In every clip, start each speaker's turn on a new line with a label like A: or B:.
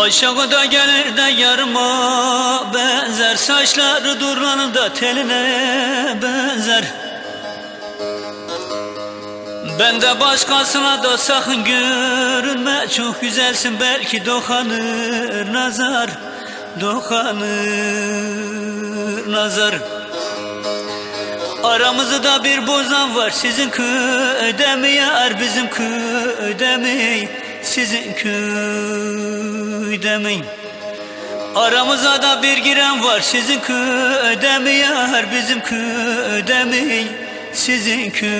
A: Aşağıda gelir de yarıma benzer Saçları durlanın da teline benzer. Ben de başkasına da sakın görünme Çok güzelsin belki dokanır nazar Dokanır nazar. Aramızda bir bozan var sizin köyde mi yar bizim köyde mi sizin köyde mi? Aramıza da bir giren var. Sizin köyde mi yar? Bizim köyde mi? Sizin köyde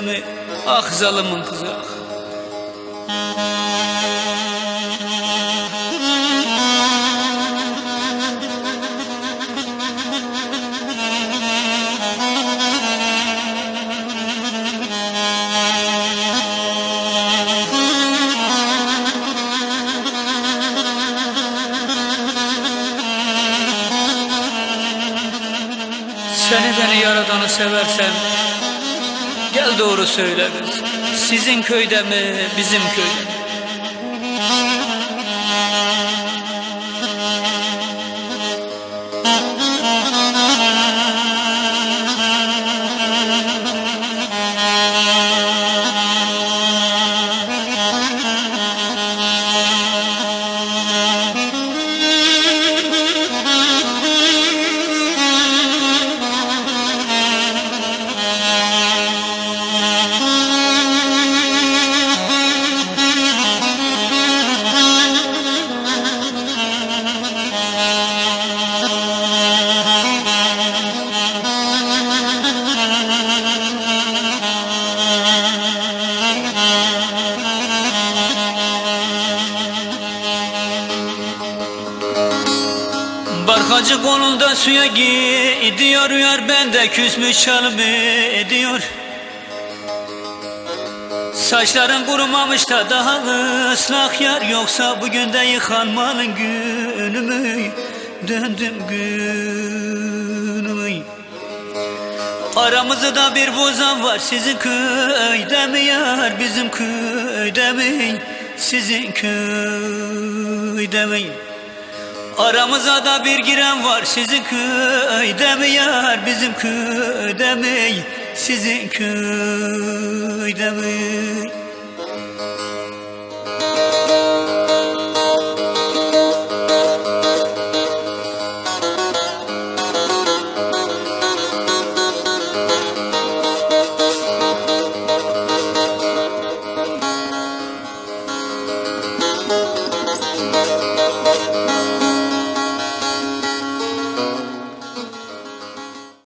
A: mi? Ah zalimin kızı. ah Seni beni yaradanı seversen Gel doğru söyle kız Sizin köyde mi bizim köyde mi? Barkacı kolunda suya gidiyor Yar bende küsmüş çalımı ediyor. Saçların kurumamış da daha ıslak yar. Yoksa bugün de yıkanmanın günü mü? Döndüm günümü. Aramızda bir bozan var. Sizin köyde mi yar? Bizim köyde mi? Sizin köyde mi Aramıza da bir giren var. Sizin köyde mi yar bizim köyde mi? Sizin köyde mi